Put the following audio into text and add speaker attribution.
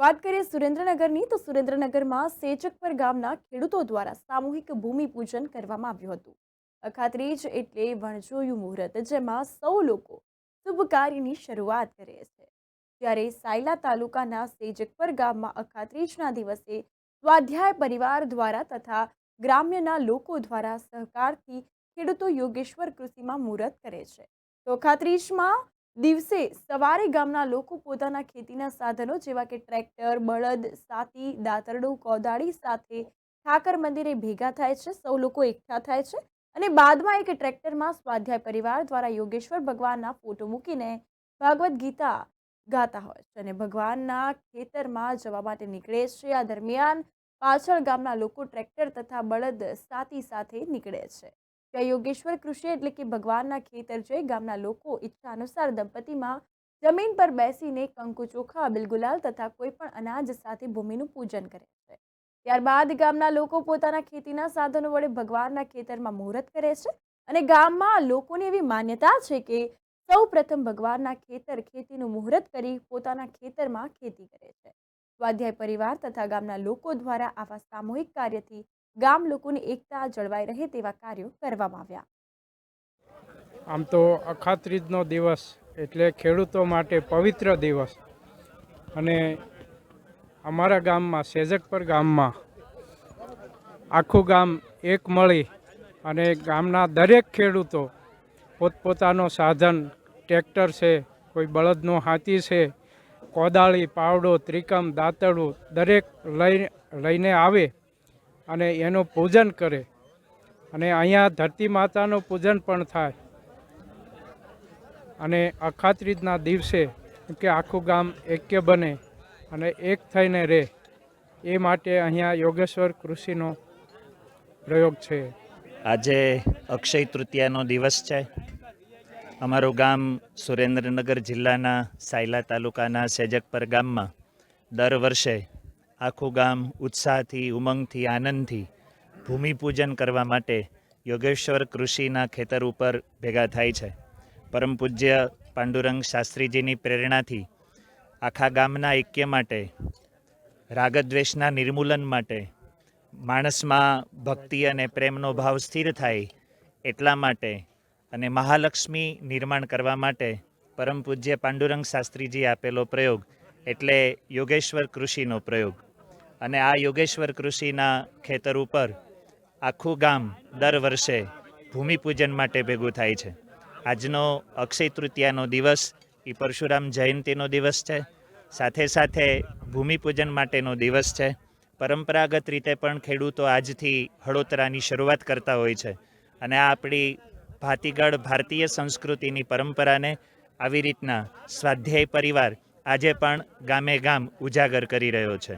Speaker 1: વાત કરીએ સુરેન્દ્રનગરની, તો સુરેન્દ્રનગરમાં સેચકપર ગામના ખેડૂતો દ્વારા સામૂહિક ભૂમિપૂજન કરવામાં આવ્યું હતું. અખાત્રીજ એટલે વણજોયું મુહૂર્ત, જેમાં સૌ લોકો શુભ કાર્યની શરૂઆત કરે છે. જ્યારે સાયલા તાલુકાના સેજકપર ગામમાં અખાત્રીજના દિવસે સ્વાધ્યાય પરિવાર દ્વારા તથા ગ્રામ્યના લોકો દ્વારા સહકારથી ખેડૂતો યોગેશ્વર કૃષિમાં મુહૂર્ત કરે છે. તો અખાત્રીજમાં દિવસે સવારે ગામના લોકો પોતાના ખેતીના સાધનો જેવા કે ટ્રેક્ટર, બળદ, સાતી, દાતરડું, કોદાળી સાથે ઠાકર મંદિરે ભેગા થાય છે. સૌ લોકો એકઠા થાય છે અને બાદમાં એક ટ્રેક્ટરમાં સ્વાધ્યાય પરિવાર દ્વારા યોગેશ્વર ભગવાનના ફોટો મૂકીને ભાગવત ગીતા ગાતા હોય છે અને ભગવાનના ખેતરમાં જવા માટે નીકળે છે. આ દરમિયાન પાછળ ગામના લોકો ટ્રેક્ટર તથા બળદ, સાતી સાથે નીકળે છે. ત્યાં યોગેશ્વર કૃષિ એટલે કે ભગવાનના ખેતર છે ગામના લોકો ઈચ્છા અનુસાર દંપતીમાં જમીન પર બેસીને કંકુ ચોખા, બિલગુલાલ તથા કોઈ પણ અનાજ સાથે ભૂમિનું પૂજન કરે છે. ત્યારબાદ ગામના લોકો પોતાના ખેતીના સાધનો વડે ભગવાનના ખેતરમાં મુહૂર્ત કરે છે અને ગામમાં લોકોની એવી માન્યતા છે કે સૌ પ્રથમ ભગવાનના ખેતર ખેતીનું મુહૂર્ત કરી પોતાના ખેતરમાં ખેતી કરે છે. સ્વાધ્યાય પરિવાર તથા ગામના લોકો દ્વારા આવા સામૂહિક કાર્યથી ગામ લોકોની એકતા જળવાઈ રહે તેવા કાર્યો કરવામાં આવ્યા.
Speaker 2: આમ તો અખાત્રીજનો દિવસ એટલે ખેડૂતો માટે પવિત્ર દિવસ. અને અમારા ગામમાં સેજકપર ગામમાં આખું ગામ એક મળી અને ગામના દરેક ખેડૂતો પોતપોતાનો સાધન, ટ્રેક્ટર છે, કોઈ બળદનો હાથી છે, કોદાળી, પાવડો, ત્રિકમ, દાંતડું દરેક લઈ, લઈને આવે અને એનું પૂજન કરે. અને અહીંયા ધરતી માતાનું પૂજન પણ થાય. અને અખાત્રીજના દિવસે કે આખું ગામ એક્ય બને અને એક થઈને રહે. એ માટે અહીંયા યોગેશ્વર કૃષિનો પ્રયોગ છે.
Speaker 3: આજે અક્ષય તૃતીયાનો દિવસ છે. અમારું ગામ સુરેન્દ્રનગર જિલ્લાના સાયલા તાલુકાના સેજકપર ગામમાં દર વર્ષે આખું ગામ ઉત્સાહથી, ઉમંગથી, આનંદથી ભૂમિપૂજન કરવા માટે યોગેશ્વર કૃષિના ખેતર ઉપર ભેગા થાય છે. પરમ પૂજ્ય પાંડુરંગ શાસ્ત્રીજીની પ્રેરણાથી આખા ગામના ઐક્ય માટે, રાગદ્વેષના નિર્મૂલન માટે, માણસમાં ભક્તિ અને પ્રેમનો ભાવ સ્થિર થાય એટલા માટે અને મહાલક્ષ્મી નિર્માણ કરવા માટે પરમ પૂજ્ય પાંડુરંગ શાસ્ત્રીજી આપેલો પ્રયોગ એટલે યોગેશ્વર કૃષિનો પ્રયોગ. અને આ યોગેશ્વર કૃષિના ખેતર ઉપર આખું ગામ દર વર્ષે ભૂમિપૂજન માટે ભેગું થાય છે. આજનો અક્ષય તૃતીયાનો દિવસ એ પરશુરામ જયંતિનો દિવસ છે. સાથે સાથે ભૂમિપૂજન માટેનો દિવસ છે. પરંપરાગત રીતે પણ ખેડૂતો આજથી હળોતરાની શરૂઆત કરતા હોય છે. અને આ આપણી ભાતીગળ ભારતીય સંસ્કૃતિની પરંપરાને આવી રીતના સ્વાધ્યાય પરિવાર આજે પણ ગામે ગામ ઉજાગર કરી રહ્યો છે.